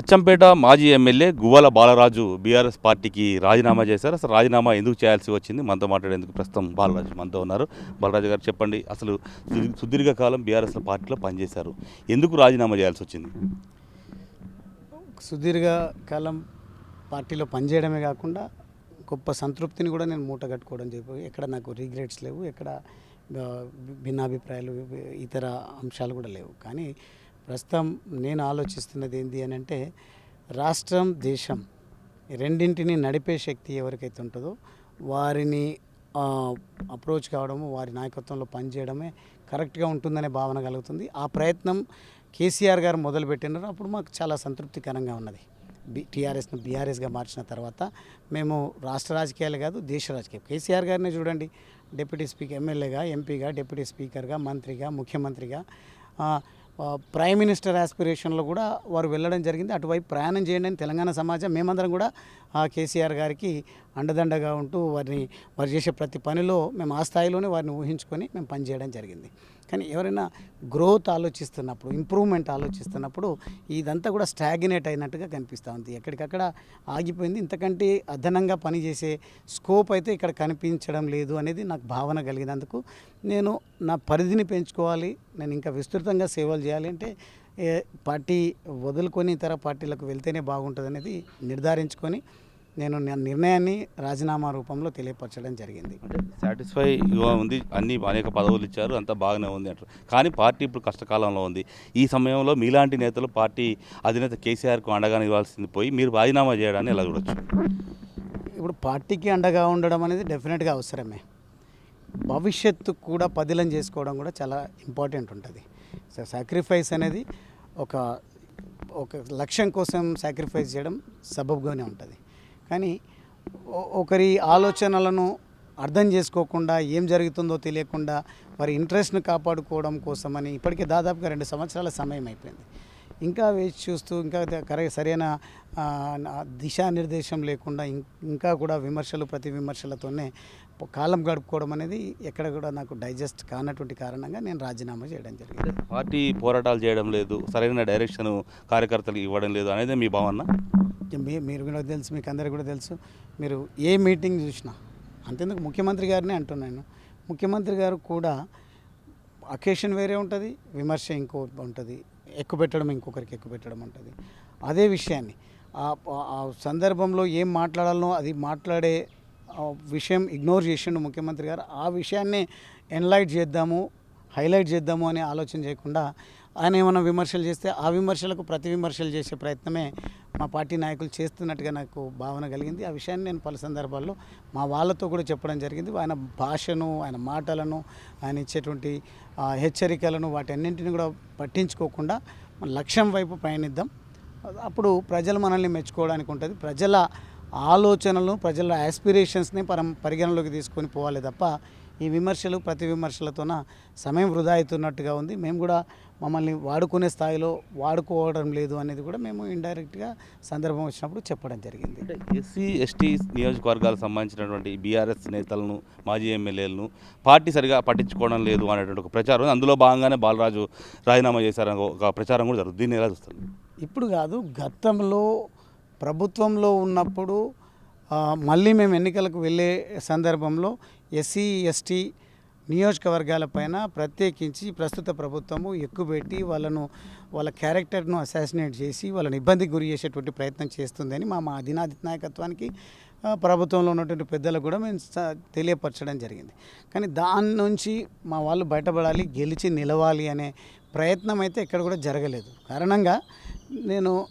అచ్చంపేట మాజీ MLA Guvvala Balaraju BRS పార్టీకి రాజీనామా చేశారు. అసలు రాజీనామా ఎందుకు చేయాల్సి వచ్చింది? మనతో మాట్లాడేందుకు ప్రస్తుతం బాలరాజు మనతో ఉన్నారు. బాలరాజు గారు చెప్పండి అసలు సుదీర్ఘకాలం బీఆర్ఎస్ పార్టీలో పనిచేశారు. ఎందుకు రాజీనామా చేయాల్సి వచ్చింది? సుదీర్ఘ కాలం పార్టీలో పనిచేయడమే కాకుండా గొప్ప సంతృప్తిని కూడా నేను మూట కట్టుకోవడం చెప్పి ఎక్కడ నాకు రిగ్రెట్స్ లేవు ఎక్కడ భిన్నాభిప్రాయాలు ఇతర అంశాలు కూడా లేవు. కానీ ప్రస్తుతం నేను ఆలోచిస్తున్నది ఏంటి అని అంటే రాష్ట్రం దేశం రెండింటిని నడిపే శక్తి ఎవరికైతే ఉంటుందో వారిని అప్రోచ్ కావడము వారి నాయకత్వంలో పనిచేయడమే కరెక్ట్గా ఉంటుందనే భావన కలుగుతుంది. ఆ ప్రయత్నం కేసీఆర్ గారు మొదలుపెట్టినారు. అప్పుడు మాకు చాలా సంతృప్తికరంగా ఉన్నది. బి టీఆర్ఎస్ను బీఆర్ఎస్గా మార్చిన తర్వాత మేము రాష్ట్ర రాజకీయాలు కాదు దేశ రాజకీయం. కేసీఆర్ గారిని చూడండి. డిప్యూటీ స్పీకర్ ఎమ్మెల్యేగా ఎంపీగా డిప్యూటీ స్పీకర్గా మంత్రిగా ముఖ్యమంత్రిగా ప్రైమ్ మినిస్టర్ ఆస్పిరేషన్లో కూడా వారు వెళ్ళడం జరిగింది. అటువైపు ప్రయాణం చేయండి అని తెలంగాణ సమాజం మేమందరం కూడా ఆ కేసీఆర్ గారికి అండదండగా ఉంటూ వారిని వారు చేసే ప్రతి పనిలో మేము ఆ స్థాయిలోనే వారిని ఊహించుకొని మేము పనిచేయడం జరిగింది. కానీ ఎవరైనా గ్రోత్ ఆలోచిస్తున్నప్పుడు ఇంప్రూవ్మెంట్ ఆలోచిస్తున్నప్పుడు ఇదంతా కూడా స్టాగ్నేట్ అయినట్టుగా కనిపిస్తూ ఉంది. ఎక్కడికక్కడ ఆగిపోయింది. ఇంతకంటే అదనంగా పనిచేసే స్కోప్ అయితే ఇక్కడ కనిపించడం లేదు అనేది నాకు భావన కలిగినందుకు నేను నా పరిధిని పెంచుకోవాలి. నేను ఇంకా విస్తృతంగా సేవలు చేయాలి అంటే పార్టీ వదులుకొని ఇతర పార్టీలకు వెళ్తేనే బాగుంటుంది అనేది నిర్ధారించుకొని నేను నా నిర్ణయాన్ని రాజీనామా రూపంలో తెలియపరచడం జరిగింది. సాటిస్ఫై ఉంది అన్ని అనేక పదవులు ఇచ్చారు అంతా బాగానే ఉంది అంటారు. కానీ పార్టీ ఇప్పుడు కష్టకాలంలో ఉంది. ఈ సమయంలో మీలాంటి నేతలు పార్టీ అధినేత కేసీఆర్కు అండగా నిలవాల్సింది పోయి మీరు రాజీనామా చేయడాన్ని ఎలా చూడొచ్చు? ఇప్పుడు పార్టీకి అండగా ఉండడం అనేది డెఫినెట్గా అవసరమే. భవిష్యత్తు కూడా పదిలం చేసుకోవడం కూడా చాలా ఇంపార్టెంట్ ఉంటుంది. సో సాక్రిఫైస్ అనేది ఒక ఒక లక్ష్యం కోసం సాక్రిఫైస్ చేయడం సబబ్గానే ఉంటుంది. కానీ ఒకరి ఆలోచనలను అర్థం చేసుకోకుండా ఏం జరుగుతుందో తెలియకుండా వారి ఇంట్రెస్ట్ని కాపాడుకోవడం కోసమని ఇప్పటికే దాదాపుగా రెండు సంవత్సరాల సమయం అయిపోయింది. ఇంకా వేచి చూస్తూ ఇంకా ద- కరె సరైన దిశానిర్దేశం లేకుండా ఇంకా కూడా విమర్శలు ప్రతి విమర్శలతోనే కాలం గడుపుకోవడం అనేది ఎక్కడ కూడా నాకు డైజెస్ట్ కానటువంటి కారణంగా నేను రాజీనామా చేయడం జరిగింది. పార్టీ పోరాటాలు చేయడం లేదు సరైన డైరెక్షన్ కార్యకర్తలకు ఇవ్వడం లేదు అనేది మీ భావన? మీరు కూడా తెలుసు మీకు అందరికీ కూడా తెలుసు మీరు ఏ మీటింగ్ చూసినా అంతేందుకు ముఖ్యమంత్రి గారిని అంటున్నాను ముఖ్యమంత్రి గారు కూడా అకేషన్ వేరే ఉంటుంది విమర్శ ఇంకో ఉంటుంది ఎక్కువ పెట్టడం ఇంకొకరికి ఎక్కువ పెట్టడం ఉంటుంది. అదే విషయాన్ని. ఆ సందర్భంలో ఏం మాట్లాడాలనో అది మాట్లాడే విషయం ఇగ్నోర్ చేసిండు ముఖ్యమంత్రి గారు. ఆ విషయాన్ని ఎన్లైట్ చేద్దాము హైలైట్ చేద్దాము అనే ఆలోచన చేయకుండా ఆయన ఏమైనా విమర్శలు చేస్తే ఆ విమర్శలకు ప్రతి విమర్శలు చేసే ప్రయత్నమే మా పార్టీ నాయకులు చేస్తున్నట్టుగా నాకు భావన కలిగింది. ఆ విషయాన్ని నేను పలు సందర్భాల్లో మా వాళ్ళతో కూడా చెప్పడం జరిగింది. ఆయన భాషను ఆయన మాటలను ఆయన ఇచ్చేటువంటి హెచ్చరికలను వాటన్నింటిని కూడా పట్టించుకోకుండా లక్ష్యం వైపు పయనిద్దాం. అప్పుడు ప్రజలు మనల్ని మెచ్చుకోవడానికి ఉంటుంది. ప్రజల ఆలోచనలు ప్రజల యాస్పిరేషన్స్ని పరం పరిగణలోకి తీసుకొని పోవాలి తప్ప ఈ విమర్శలు ప్రతి విమర్శలతోన సమయం వృధా అవుతున్నట్టుగా ఉంది. మేము కూడా మమ్మల్ని వాడుకునే స్థాయిలో వాడుకోవడం లేదు అనేది కూడా మేము ఇండైరెక్ట్గా సందర్భం వచ్చినప్పుడు చెప్పడం జరిగింది. ఎస్సీ ఎస్టీ నియోజకవర్గాలకు సంబంధించినటువంటి బీఆర్ఎస్ నేతలను మాజీ ఎమ్మెల్యేలను పార్టీ సరిగా పట్టించుకోవడం లేదు అనేటువంటి ఒక ప్రచారం. అందులో భాగంగానే బాలరాజు రాజీనామా చేశారని ఒక ప్రచారం కూడా జరుగుతుంది. దీన్ని ఎలా చూస్తారు? ఇప్పుడు కాదు గతంలో ప్రభుత్వంలో ఉన్నప్పుడు మళ్ళీ మేము ఎన్నికలకు వెళ్ళే సందర్భంలో ఎస్సీ ఎస్టీ నియోజకవర్గాలపైన ప్రత్యేకించి ప్రస్తుత ప్రభుత్వము ఎక్కుబెట్టి వాళ్ళను వాళ్ళ క్యారెక్టర్ను అసాసినేట్ చేసి వాళ్ళని ఇబ్బందికి గురి చేసేటువంటి ప్రయత్నం చేస్తుందని మా మా అధినాధిత నాయకత్వానికి ప్రభుత్వంలో ఉన్నటువంటి పెద్దలకు కూడా మేము తెలియపరచడం జరిగింది. కానీ దాని నుంచి మా వాళ్ళు బయటపడాలి గెలిచి నిలవాలి అనే ప్రయత్నం అయితే ఎక్కడ కూడా జరగలేదు. కారణంగా నేను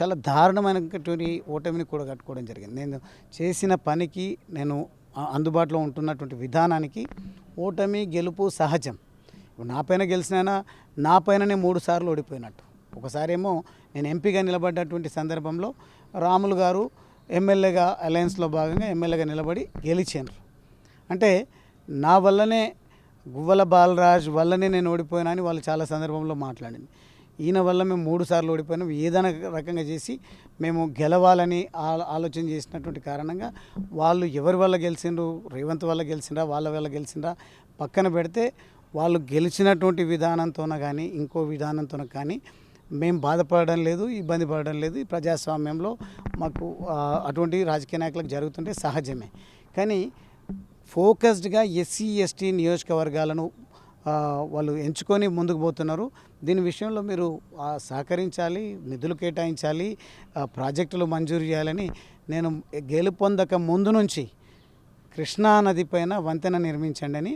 చాలా దారుణమైనటువంటి ఓటమిని కూడా కట్టుకోవడం జరిగింది. నేను చేసిన పనికి నేను అందుబాటులో ఉంటున్నటువంటి విధానానికి ఓటమి గెలుపు సహజం. నా పైన గెలిచినా నా పైననే మూడు సార్లు ఓడిపోయినట్టు. ఒకసారి ఏమో నేను ఎంపీగా నిలబడ్డటువంటి సందర్భంలో రాములు గారు ఎమ్మెల్యేగా అలయన్స్లో భాగంగా ఎమ్మెల్యేగా నిలబడి గెలిచారు. అంటే నా వల్లనే గువ్వల బాలరాజ్ వల్లనే నేను ఓడిపోయినా అని వాళ్ళు చాలా సందర్భంలో మాట్లాడింది. ఈయన వల్ల మేము మూడు సార్లు ఓడిపోయినాం. ఏదైనా రకంగా చేసి మేము గెలవాలని ఆ- ఆలోచన చేసినటువంటి కారణంగా వాళ్ళు ఎవరి వల్ల గెలిచిండ్రు? రేవంత్ వల్ల గెలిచిండ్రా? వాళ్ళ వల్ల గెలిచిండ్రా? పక్కన పెడితే వాళ్ళు గెలిచినటువంటి విధానంతోన కానీ ఇంకో విధానంతోన కానీ మేము బాధపడడం లేదు ఇబ్బంది పడడం లేదు. ప్రజాస్వామ్యంలో మాకు అటువంటి రాజకీయ నాయకులకు జరుగుతుంటే సహజమే. కానీ ఫోకస్డ్గా ఎస్సీ ఎస్టీ నియోజకవర్గాలను వాళ్ళు ఎంచుకొని ముందుకు పోతున్నారు. దీని విషయంలో మీరు సహకరించాలి నిధులు కేటాయించాలి ప్రాజెక్టులు మంజూరు చేయాలని నేను గెలుపొందక ముందు నుంచి కృష్ణా నది పైన వంతెన నిర్మించండి అని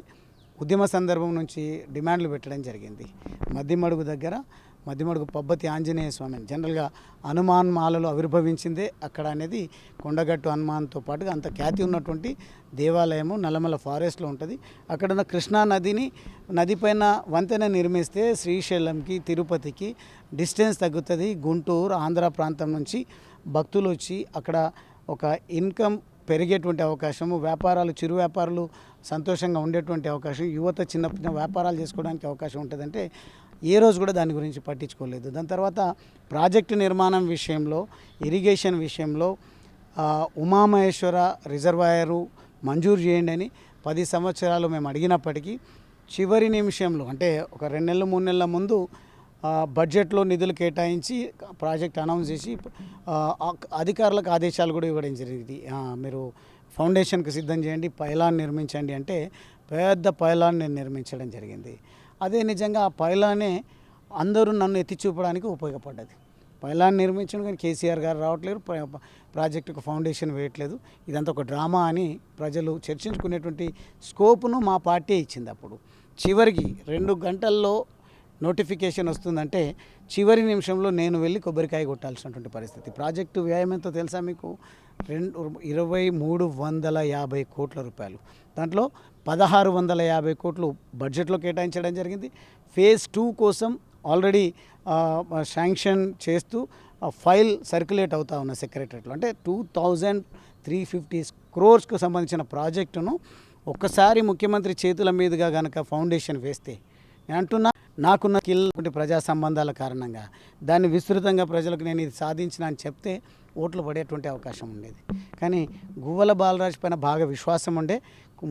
ఉద్యమ సందర్భం నుంచి డిమాండ్లు పెట్టడం జరిగింది. మద్దిమడుగు దగ్గర మధ్యమడుగు పబ్బతి ఆంజనేయ స్వామి జనరల్గా హనుమాన్ మాలలో ఆవిర్భవించిందే అక్కడ అనేది కొండగట్టు హనుమాన్తో పాటుగా అంత ఖ్యాతి ఉన్నటువంటి దేవాలయము నల్లమల ఫారెస్ట్లో ఉంటుంది. అక్కడ ఉన్న కృష్ణా నదిని నదిపైన వంతెన నిర్మిస్తే శ్రీశైలంకి తిరుపతికి డిస్టెన్స్ తగ్గుతుంది. గుంటూరు ఆంధ్ర ప్రాంతం నుంచి భక్తులు వచ్చి అక్కడ ఒక ఇన్కమ్ పెరిగేటువంటి అవకాశము వ్యాపారాలు చిరు వ్యాపారులు సంతోషంగా ఉండేటువంటి అవకాశం యువత చిన్న చిన్న వ్యాపారాలు చేసుకోవడానికి అవకాశం ఉంటుందంటే ఏ రోజు కూడా దాని గురించి పట్టించుకోలేదు. దాని తర్వాత ప్రాజెక్టు నిర్మాణం విషయంలో ఇరిగేషన్ విషయంలో ఉమామహేశ్వర రిజర్వాయరు మంజూరు చేయండి అని పది సంవత్సరాలు మేము అడిగినప్పటికీ చివరి నిమిషంలో అంటే ఒక రెండు నెలలు మూడు నెలల ముందు బడ్జెట్లో నిధులు కేటాయించి ప్రాజెక్ట్ అనౌన్స్ చేసి అధికారులకు ఆదేశాలు కూడా ఇవ్వడం జరిగింది. మీరు ఫౌండేషన్కి సిద్ధం చేయండి పైలాన్ నిర్మించండి అంటే పెద్ద పైలాన్ నేను నిర్మించడం జరిగింది. అదే నిజంగా ఆ పైలానే అందరూ నన్ను ఎత్తి చూపడానికి ఉపయోగపడ్డది. పైలాన్ని నిర్మించడం కానీ కేసీఆర్ గారు రావట్లేరు ప్రాజెక్టుకు ఫౌండేషన్ వేయట్లేదు. ఇదంతా ఒక డ్రామా అని ప్రజలు చర్చించుకునేటువంటి స్కోప్ను మా పార్టీ ఇచ్చింది అప్పుడు. చివరికి రెండు గంటల్లో నోటిఫికేషన్ వస్తుందంటే చివరి నిమిషంలో నేను వెళ్ళి కొబ్బరికాయ కొట్టాల్సినటువంటి పరిస్థితి. ప్రాజెక్టు వ్యయం ఎంతో తెలుసా మీకు? రెండు ఇరవై మూడు వందల యాభై కోట్ల రూపాయలు. దాంట్లో పదహారు వందల యాభై కోట్లు బడ్జెట్లో కేటాయించడం జరిగింది. ఫేజ్ టూ కోసం ఆల్రెడీ శాంక్షన్ చేస్తూ ఫైల్ సర్క్యులేట్ అవుతా ఉన్న సెక్రటరీలో. అంటే టూ థౌజండ్ త్రీ ఫిఫ్టీ క్రోర్స్కు సంబంధించిన ప్రాజెక్టును ఒక్కసారి ముఖ్యమంత్రి చేతుల మీదుగా కనుక ఫౌండేషన్ వేస్తే నేను అంటున్నా నాకున్న కిల్ ప్రజా సంబంధాల కారణంగా. దాన్ని విస్తృతంగా ప్రజలకు నేను ఇది సాధించిన అని చెప్తే ఓట్లు పడేటువంటి అవకాశం ఉండేది. కానీ గువ్వల బాలరాజు పైన బాగా విశ్వాసం ఉండే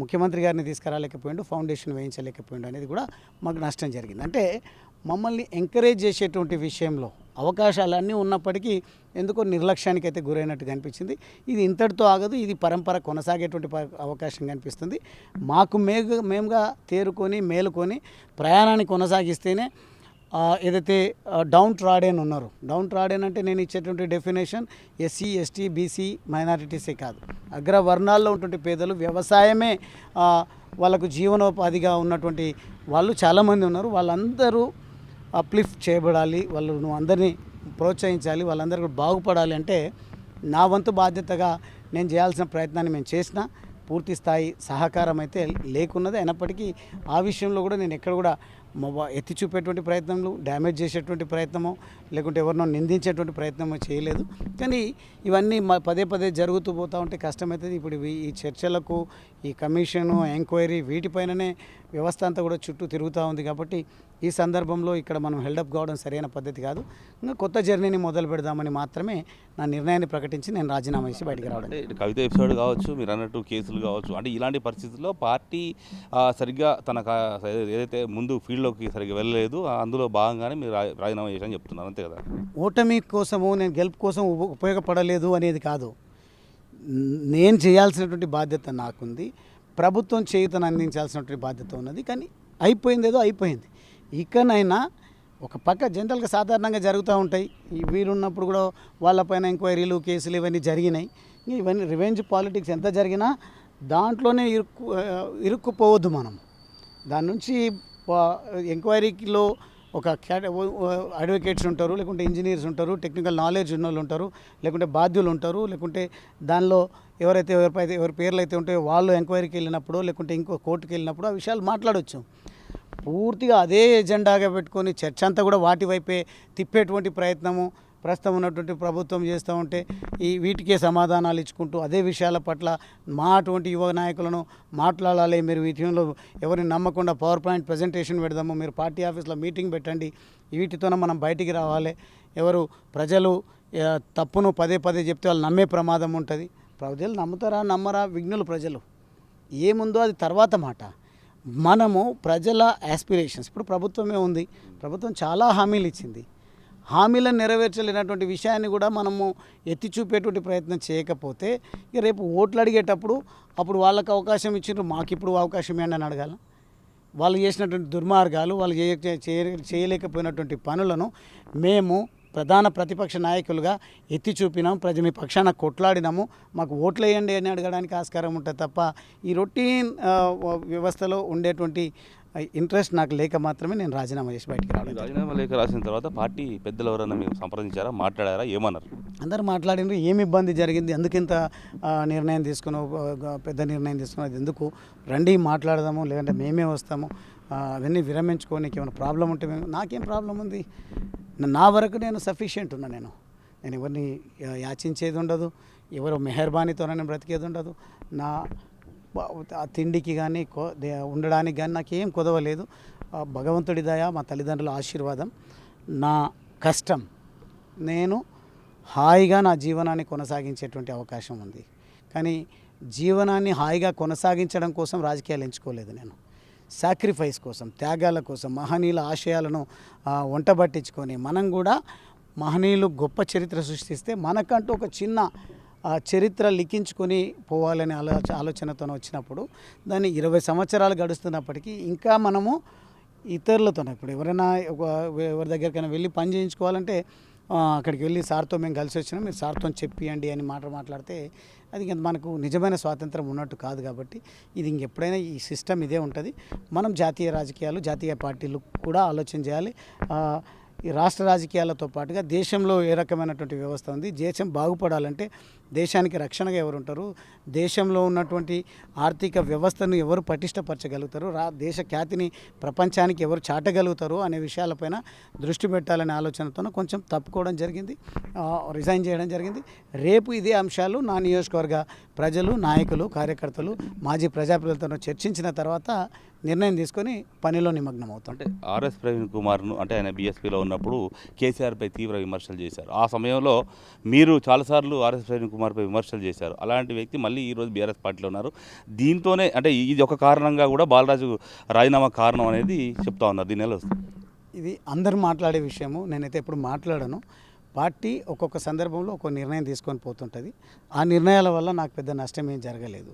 ముఖ్యమంత్రి గారిని తీసుకురాలేకపోయిండు ఫౌండేషన్ వేయించలేకపోయిండు అనేది కూడా మాకు నష్టం జరిగింది. అంటే మమ్మల్ని ఎంకరేజ్ చేసేటువంటి విషయంలో అవకాశాలు అన్నీ ఉన్నప్పటికీ ఎందుకో నిర్లక్ష్యానికి అయితే గురైనట్టు కనిపించింది. ఇది ఇంతటితో ఆగదు ఇది పరంపర కొనసాగేటువంటి ప- అవకాశం కనిపిస్తుంది. మాకు మేము మేముగా తేరుకొని మేలుకొని ప్రయాణాన్ని కొనసాగిస్తేనే ఏదైతే డౌన్ ట్రాడెన్ ఉన్నారు డౌన్ ట్రాడెన్ అంటే నేను ఇచ్చేటువంటి డెఫినేషన్ ఎస్సీ ఎస్టీ బీసీ మైనారిటీసే కాదు. అగ్రవర్ణాల్లో ఉన్నటువంటి పేదలు వ్యవసాయమే వాళ్ళకు జీవనోపాధిగా ఉన్నటువంటి వాళ్ళు చాలామంది ఉన్నారు. వాళ్ళందరూ అప్లిఫ్ట్ చేయబడాలి వాళ్ళు నువ్వు అందరినీ ప్రోత్సహించాలి వాళ్ళందరూ కూడా బాగుపడాలి అంటే నా వంతు బాధ్యతగా నేను చేయాల్సిన ప్రయత్నాన్ని మేము చేసిన పూర్తి స్థాయి సహకారం అయితే లేకున్నది. అయినప్పటికీ ఆ విషయంలో కూడా నేను ఎక్కడ కూడా మొబ- ఎత్తి చూపేటువంటి ప్రయత్నంలు డ్యామేజ్ చేసేటువంటి ప్రయత్నమో లేకుంటే ఎవరినో నిందించేటువంటి ప్రయత్నమో చేయలేదు. కానీ ఇవన్నీ మా పదే పదే జరుగుతూ పోతూ ఉంటే కష్టమవుతుంది ఇప్పుడు ఈ చర్చలకు ఈ కమిషను ఎంక్వైరీ వీటిపైననే వ్యవస్థ అంతా కూడా చుట్టూ తిరుగుతూ ఉంది కాబట్టి ఈ సందర్భంలో ఇక్కడ మనం హెల్డప్ కావడం సరైన పద్ధతి కాదు. ఇంకా కొత్త జర్నీని మొదలు పెడదామని మాత్రమే నా నిర్ణయాన్ని ప్రకటించి నేను రాజీనామా చేసి బయటికి రావడం కవిత ఎపిసోడ్ కావచ్చు మీరు అన్నట్టు కేసులు కావచ్చు అంటే ఇలాంటి పరిస్థితుల్లో పార్టీ సరిగ్గా తన ఏదైతే ముందు ఫీల్డ్లోకి సరిగ్గా వెళ్ళలేదు అందులో భాగంగానే మీరు రాజీనామా చేశారని చెప్తున్నారు అంతే కదా? ఓటమి కోసము నేను గెలుపు కోసం ఉప- ఉపయోగపడలేదు అనేది కాదు. నేను చేయాల్సినటువంటి బాధ్యత నాకుంది. ప్రభుత్వం చేయుతను అందించాల్సినటువంటి బాధ్యత ఉన్నది. కానీ అయిపోయింది ఏదో అయిపోయింది. ఇకనైనా ఒక పక్క జనరల్గా సాధారణంగా జరుగుతూ ఉంటాయి. వీరున్నప్పుడు కూడా వాళ్ళపైన ఎంక్వైరీలు కేసులు ఇవన్నీ జరిగినాయి. ఇవన్నీ రివెంజ్ పాలిటిక్స్ ఎంత జరిగినా దాంట్లోనే ఇరుక్కు ఇరుక్కుపోవద్దు మనం. దాని నుంచి ఎంక్వైరీలో ఒక అడ్వకేట్స్ ఉంటారు లేకుంటే ఇంజనీర్స్ ఉంటారు టెక్నికల్ నాలెడ్జ్ ఉన్న వాళ్ళు ఉంటారు లేకుంటే బాధ్యులు ఉంటారు లేకుంటే దానిలో ఎవరైతే ఎవరిపై ఎవరి పేర్లు అయితే ఉంటాయో వాళ్ళు ఎంక్వైరీకి వెళ్ళినప్పుడు లేకుంటే ఇంకో కోర్టుకి వెళ్ళినప్పుడు ఆ విషయాలు మాట్లాడవచ్చు పూర్తిగా అదే ఎజెండాగా పెట్టుకొని చర్చ అంతా కూడా వాటి వైపే తిప్పేటువంటి ప్రయత్నము ప్రస్తుతం ఉన్నటువంటి ప్రభుత్వం చేస్తూ ఉంటే ఈ వీటికే సమాధానాలు ఇచ్చుకుంటూ అదే విషయాల పట్ల మా అటువంటి యువ నాయకులను మాట్లాడాలి. మీరు విషయంలో ఎవరిని నమ్మకుండా పవర్ పాయింట్ ప్రజెంటేషన్ పెడదాము. మీరు పార్టీ ఆఫీస్లో మీటింగ్ పెట్టండి. వీటితోనే మనం బయటికి రావాలి. ఎవరు ప్రజలు తప్పును పదే పదే చెప్తే వాళ్ళు నమ్మే ప్రమాదం ఉంటుంది. ప్రజలు నమ్ముతారా? నమ్మరా? విఘ్నులు ప్రజలు. ఏముందో అది తర్వాత మాట. మనము ప్రజల యాస్పిరేషన్స్ ఇప్పుడు ప్రభుత్వమే ఉంది. ప్రభుత్వం చాలా హామీలు ఇచ్చింది. హామీలను నెరవేర్చలేనటువంటి విషయాన్ని కూడా మనము ఎత్తి చూపేటువంటి ప్రయత్నం చేయకపోతే ఇక రేపు ఓట్లు అడిగేటప్పుడు అప్పుడు వాళ్ళకి అవకాశం ఇచ్చిండ్రు. మాకు ఇప్పుడు అవకాశం ఏంటి అని అడగాల. వాళ్ళు చేసినటువంటి దుర్మార్గాలు వాళ్ళు చేయ చేయ- చేయలేకపోయినటువంటి పనులను మేము ప్రధాన ప్రతిపక్ష నాయకులుగా ఎత్తి చూపినాం. ప్రజ మీ పక్షాన కొట్లాడినాము. మాకు ఓట్లు వేయండి అని అడగడానికి ఆస్కారం ఉంటుంది తప్ప ఈ రొటీన్ వ్యవస్థలో ఉండేటువంటి ఇంట్రెస్ట్ నాకు లేక మాత్రమే నేను రాజీనామా చేసి బయటికి రావడం. రాజీనామా లేఖ రాసిన తర్వాత పార్టీ పెద్దలు ఎవరైనా మీరు సంప్రదించారా మాట్లాడారా ఏమన్నారు? అందరూ మాట్లాడినారు ఏమి ఇబ్బంది జరిగింది ఎందుకు ఇంత ఆ, నిర్ణయం తీసుకున్నావు పెద్ద నిర్ణయం తీసుకున్నావు అది ఎందుకు? రండి మాట్లాడదాము లేదంటే మేమే వస్తాము. అవన్నీ విరమించుకోనికి ఏమైనా ప్రాబ్లం ఉంటే మేము నాకేం ప్రాబ్లం ఉంది. నా- వరకు నేను సఫిషియెంట్ ఉన్నా నేను. నేను ఎవరిని యాచించేది ఉండదు. ఎవరు మెహర్బానీతో నేను బ్రతికేది ఉండదు. నా ఆ తిండికి కానీ కో- ఉండడానికి కానీ నాకేం కుదవలేదు. భగవంతుడి దయ మా తల్లిదండ్రుల ఆశీర్వాదం నా కష్టం. నేను హాయిగా నా జీవనాన్ని కొనసాగించేటువంటి అవకాశం ఉంది. కానీ జీవనాన్ని హాయిగా కొనసాగించడం కోసం రాజకీయాలు ఎంచుకోలేదు నేను. సాక్రిఫైస్ కోసం త్యాగాల కోసం మహనీయుల ఆశయాలను వంటబట్టించుకొని మనం కూడా మహనీయులు గొప్ప చరిత్ర సృష్టిస్తే మనకంటూ ఒక చిన్న చరిత్ర లిఖించుకొని పోవాలనే ఆలోచ ఆలోచనతో వచ్చినప్పుడు దాన్ని ఇరవై సంవత్సరాలు గడుస్తున్నప్పటికీ ఇంకా మనము ఇతరులతో ఇప్పుడు ఎవరైనా ఒక ఎవరి దగ్గరికైనా వెళ్ళి పని చేయించుకోవాలంటే అక్కడికి వెళ్ళి సార్తో మేము కలిసి వచ్చినాం మీరు సార్తో చెప్పియండి అని మాట మాట్లాడితే అది ఇంక మనకు నిజమైన స్వాతంత్రం ఉన్నట్టు కాదు కాబట్టి ఇది ఇంకెప్పుడైనా ఈ సిస్టమ్ ఇదే ఉంటుంది. మనం జాతీయ రాజకీయాలు జాతీయ పార్టీలు కూడా ఆలోచన చేయాలి. ఈ రాష్ట్ర రాజకీయాలతో పాటుగా దేశంలో ఏ రకమైనటువంటి వ్యవస్థ ఉంది దేశం బాగుపడాలంటే దేశానికి రక్షణగా ఎవరు ఉంటారు దేశంలో ఉన్నటువంటి ఆర్థిక వ్యవస్థను ఎవరు పటిష్టపరచగలుగుతారు రా దేశ ఖ్యాతిని ప్రపంచానికి ఎవరు చాటగలుగుతారు అనే విషయాలపైన దృష్టి పెట్టాలనే ఆలోచనతో కొంచెం తప్పుకోవడం జరిగింది రిజైన్ చేయడం జరిగింది. రేపు ఇదే అంశాలు నా నియోజకవర్గ ప్రజలు నాయకులు కార్యకర్తలు మాజీ ప్రజాప్రతినిధులతో చర్చించిన తర్వాత నిర్ణయం తీసుకొని పనిలో నిమగ్నం అవుతాం అంటే ఆర్ఎస్ ప్రవీణ్ కుమార్ను అంటే ఆయన బీఎస్పీలో ఉన్నప్పుడు కేసీఆర్పై తీవ్ర విమర్శలు చేశారు. ఆ సమయంలో మీరు చాలాసార్లు ఆర్ఎస్ ప్రవీణ్ కుమార్పై విమర్శలు చేశారు. అలాంటి వ్యక్తి మళ్ళీ ఈరోజు బీఆర్ఎస్ పార్టీలో ఉన్నారు. దీంతోనే అంటే ఇది ఒక కారణంగా కూడా బాలరాజు రాజీనామా కారణం అనేది చెప్తా ఉన్నారు. దీని ఇది అందరు మాట్లాడే విషయము. నేనైతే ఎప్పుడు మాట్లాడను. పార్టీ ఒక్కొక్క సందర్భంలో ఒక నిర్ణయం తీసుకొని పోతుంటుంది. ఆ నిర్ణయాల వల్ల నాకు పెద్ద నష్టం ఏం జరగలేదు.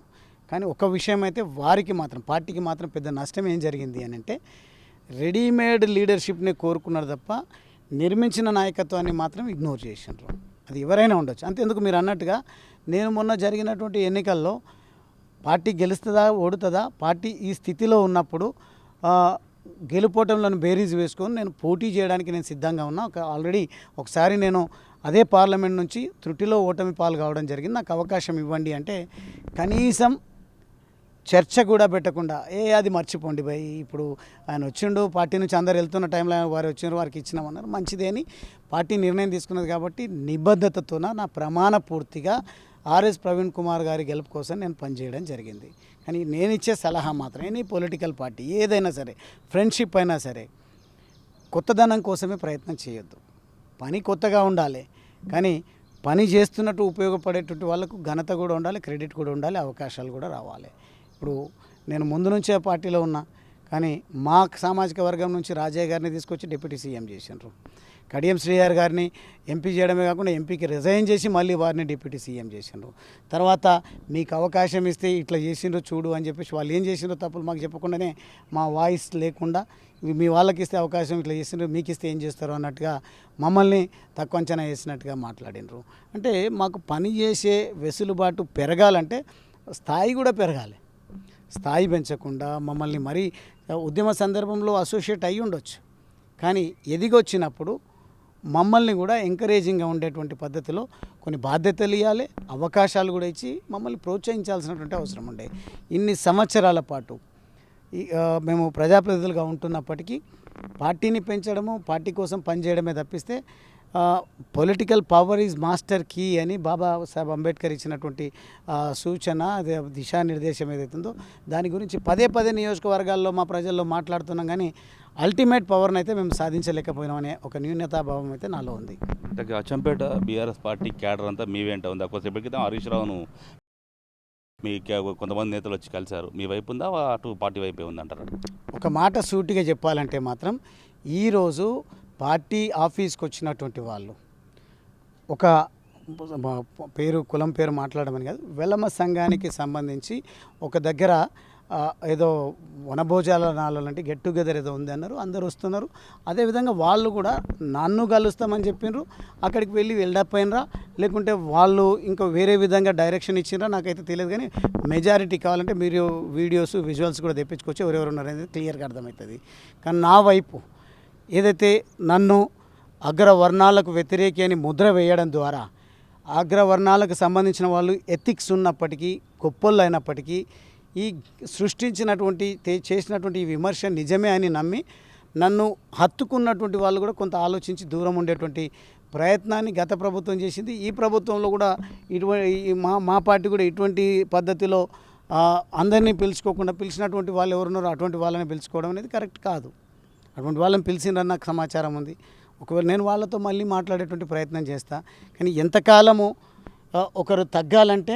కానీ ఒక విషయం అయితే వారికి మాత్రం పార్టీకి మాత్రం పెద్ద నష్టం ఏం జరిగింది అని అంటే రెడీమేడ్ లీడర్షిప్ని కోరుకున్నారు తప్ప నిర్మించిన నాయకత్వాన్ని మాత్రం ఇగ్నోర్ చేసినారు అది ఎవరైనా ఉండొచ్చు. అంతేందుకు మీరు అన్నట్టుగా నేను మొన్న జరిగినటువంటి ఎన్నికల్లో పార్టీ గెలుస్తుందా ఓడుతుందా పార్టీ ఈ స్థితిలో ఉన్నప్పుడు ఆ, గెలుపోవటంలను బేరీజ్ వేసుకొని నేను పోటీ చేయడానికి నేను సిద్ధంగా ఉన్నా. ఒక ఆల్రెడీ ఒకసారి నేను అదే పార్లమెంట్ నుంచి త్రుటిలో ఓటమి పాలు కావడం జరిగింది. నాకు అవకాశం ఇవ్వండి అంటే కనీసం చర్చ కూడా పెట్టకుండా ఏ అది మర్చిపోండి భయ్ ఇప్పుడు ఆయన వచ్చిండు పార్టీ నుంచి అందరు వెళ్తున్న టైంలో వారు వచ్చిండ్రు వారికి ఇచ్చినామన్నారు మంచిదే అని పార్టీ నిర్ణయం తీసుకున్నది కాబట్టి నిబద్ధతతోన నా ప్రమాణ పూర్తిగా ఆర్ఎస్ ప్రవీణ్ కుమార్ గారి గెలుపు కోసం నేను పనిచేయడం జరిగింది. కానీ నేను ఇచ్చే సలహా మాత్రం ఎనీ పొలిటికల్ పార్టీ ఏదైనా సరే ఫ్రెండ్షిప్ అయినా సరే కొత్తదనం కోసమే ప్రయత్నం చేయొద్దు. పని కొత్తగా ఉండాలి కానీ పని చేస్తున్నట్టు ఉపయోగపడేటువంటి వాళ్ళకు ఘనత కూడా ఉండాలి క్రెడిట్ కూడా ఉండాలి అవకాశాలు కూడా రావాలి. ఇప్పుడు నేను ముందు నుంచే పార్టీలో ఉన్నా కానీ మా సామాజిక వర్గం నుంచి రాజయ్య గారిని తీసుకొచ్చి డిప్యూటీ సీఎం చేసినారు కడియం శ్రీహర్ గారిని ఎంపీ చేయడమే కాకుండా ఎంపీకి రిజైన్ చేసి మళ్ళీ వారిని డిప్యూటీ సీఎం చేసిండ్రు. తర్వాత మీకు అవకాశం ఇస్తే ఇట్లా చేసిండ్రు చూడు అని చెప్పేసి వాళ్ళు ఏం చేసిండ్రో తప్పులు మాకు చెప్పకుండానే మా వాయిస్ లేకుండా మీ వాళ్ళకి ఇస్తే అవకాశం ఇట్లా చేసిండ్రు మీకు ఇస్తే ఏం చేస్తారు అన్నట్టుగా మమ్మల్ని తక్కువ అంచనా వేసినట్టుగా మాట్లాడినరు అంటే మాకు పని చేసే వెసులుబాటు పెరగాలంటే స్థాయి కూడా పెరగాలి. స్థాయి పెంచకుండా మమ్మల్ని మరీ ఉద్యమ సందర్భంలో అసోసియేట్ అయి ఉండొచ్చు. కానీ ఎదిగొచ్చినప్పుడు మమ్మల్ని కూడా ఎంకరేజింగ్గా ఉండేటువంటి పద్ధతిలో కొన్ని బాధ్యతలు ఇవ్వాలి అవకాశాలు కూడా ఇచ్చి మమ్మల్ని ప్రోత్సహించాల్సినటువంటి అవసరం ఉండే. ఇన్ని సంవత్సరాల పాటు ఈ, మేము ప్రజాప్రతినిధులుగా ఉంటున్నప్పటికీ పార్టీని పెంచడము పార్టీ కోసం పనిచేయడమే తప్పిస్తే political power is master key అని బాబా సాహెబ్ అంబేద్కర్ ఇచ్చినటువంటి సూచన అదే దిశానిర్దేశం ఏదైతుందో దాని గురించి పదే పదే నియోజకవర్గాల్లో మా ప్రజల్లో మాట్లాడుతున్నాం కానీ అల్టిమేట్ పవర్ని అయితే మేము సాధించలేకపోయినామనే ఒక న్యూనతాభావం అయితే నాలో ఉంది. అచ్చంపేట బీఆర్ఎస్ పార్టీ క్యాడర్ అంతా మీ వెంట ఉంది కొద్దిసేపటి క్రితం హరీష్ రావును మీ కొంతమంది నేతలు వచ్చి కలిశారు. మీ వైపు ఉందా? అటు పార్టీ వైపే ఉందంటారా? ఒక మాట సూటిగా చెప్పాలంటే మాత్రం ఈరోజు పార్టీ ఆఫీస్కి వచ్చినటువంటి వాళ్ళు ఒక పేరు కులం పేరు మాట్లాడమని కాదు వెలమ సంఘానికి సంబంధించి ఒక దగ్గర ఏదో వనభోజనాలు అంటే గెట్ టుగెదర్ ఏదో ఉంది అన్నారు అందరు వస్తున్నారు. అదేవిధంగా వాళ్ళు కూడా నన్ను కలుస్తామని చెప్పిండ్రు అక్కడికి వెళ్ళి వెళ్ళకపోయినరా లేకుంటే వాళ్ళు ఇంకా వేరే విధంగా డైరెక్షన్ ఇచ్చిండ్రా నాకైతే తెలియదు కానీ మెజారిటీ కావాలంటే మీరు వీడియోస్ విజువల్స్ కూడా తెప్పించుకొచ్చి ఎవరెవరు ఉన్నారనేది క్లియర్గా అర్థమవుతుంది. కానీ నా వైపు ఏదైతే నన్ను అగ్రవర్ణాలకు వ్యతిరేకి అని ముద్ర వేయడం ద్వారా అగ్రవర్ణాలకు సంబంధించిన వాళ్ళు ఎథిక్స్ ఉన్నప్పటికీ గొప్పలు అయినప్పటికీ ఈ సృష్టించినటువంటి చేసినటువంటి ఈ విమర్శ నిజమే అని నమ్మి నన్ను హత్తుకున్నటువంటి వాళ్ళు కూడా కొంత ఆలోచించి దూరం ఉండేటువంటి ప్రయత్నాన్ని గత ప్రభుత్వం చేసింది. ఈ ప్రభుత్వంలో కూడా ఇటువంటి మా మా పార్టీ కూడా ఇటువంటి పద్ధతిలో అందరినీ పిలుచుకోకుండా పిలిచినటువంటి వాళ్ళు ఎవరున్నారో అటువంటి వాళ్ళని పిలుచుకోవడం అనేది కరెక్ట్ కాదు. అటువంటి వాళ్ళని పిలిచిండ్రని నాకు సమాచారం ఉంది. ఒకవేళ నేను వాళ్ళతో మళ్ళీ మాట్లాడేటువంటి ప్రయత్నం చేస్తా. కానీ ఎంతకాలము ఒకరు తగ్గాలంటే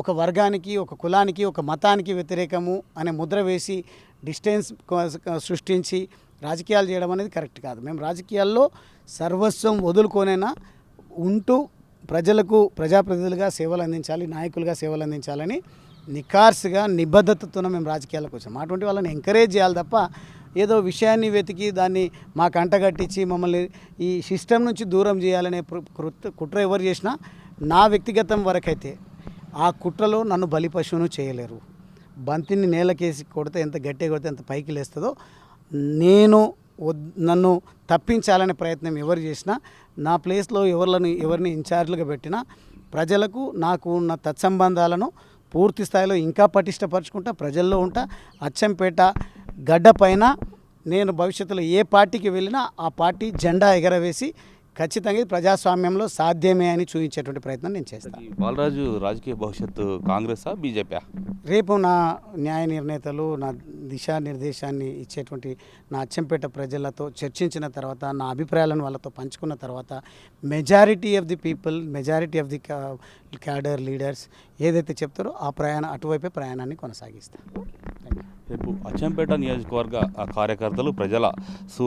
ఒక వర్గానికి ఒక కులానికి ఒక మతానికి వ్యతిరేకము అనే ముద్ర వేసి డిస్టెన్స్ సృష్టించి రాజకీయాలు చేయడం అనేది కరెక్ట్ కాదు. మేము రాజకీయాల్లో సర్వస్వం వదులుకొనైనా ఉంటూ ప్రజలకు ప్రజాప్రతినిధులుగా సేవలు అందించాలి నాయకులుగా సేవలు అందించాలని నిఖార్సుగా నిబద్ధతతో మేము రాజకీయాలకు వచ్చాము అటువంటి వాళ్ళని ఎంకరేజ్ చేయాలి తప్ప ఏదో విషయాన్ని వెతికి దాన్ని మాకు అంటగట్టించి మమ్మల్ని ఈ సిస్టమ్ నుంచి దూరం చేయాలనే కృత- కుట్ర ఎవరు చేసినా నా వ్యక్తిగతం వరకైతే ఆ కుట్రలో నన్ను బలిపశువును చేయలేరు. బంతిని నేలకేసి కొడితే ఎంత గట్టిగా కొడితే ఎంత పైకి లేస్తుందో నేను నన్ను తప్పించాలనే ప్రయత్నం ఎవరు చేసినా నా ప్లేస్లో ఎవరిని ఎవరిని ఇన్ఛార్జ్లుగా పెట్టినా ప్రజలకు నాకు ఉన్న తత్సంబంధాలను పూర్తి స్థాయిలో ఇంకా పటిష్టపరచుకుంటా ప్రజల్లో ఉంటా అచ్చంపేట గడ్డ పైన నేను భవిష్యత్తులో ఏ పార్టీకి వెళ్ళినా ఆ పార్టీ జెండా ఎగరవేసి ఖచ్చితంగా ఇది ప్రజాస్వామ్యంలో సాధ్యమే అని చూపించేటువంటి ప్రయత్నం నేను చేస్తాను బాలరాజు రాజకీయ భవిష్యత్తు కాంగ్రెసా బీజేపీ రేపు నా న్యాయ నిర్ణేతలు నా దిశానిర్దేశాన్ని ఇచ్చేటువంటి నా అచ్చంపేట ప్రజలతో చర్చించిన తర్వాత నా అభిప్రాయాలను వాళ్ళతో పంచుకున్న తర్వాత majority of the people majority of the cadre leaders ఏదైతే చెప్తారో ఆ ప్రయాణం అటువైపే ప్రయాణాన్ని కొనసాగిస్తాను రేపు అచ్చంపేట నియోజకవర్గ కార్యకర్తలు ప్రజల సు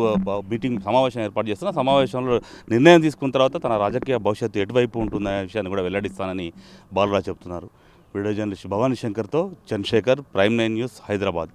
మీటింగ్ సమావేశం ఏర్పాటు చేస్తున్న సమావేశంలో నిర్ణయం తీసుకున్న తర్వాత తన రాజకీయ భవిష్యత్తు ఎటువైపు ఉంటుందనే విషయాన్ని కూడా వెల్లడిస్తానని బాలరాజ్ చెప్తున్నారు. Video journalist Bhavani శంకర్తో Chandrasekhar prime nine news Hyderabad.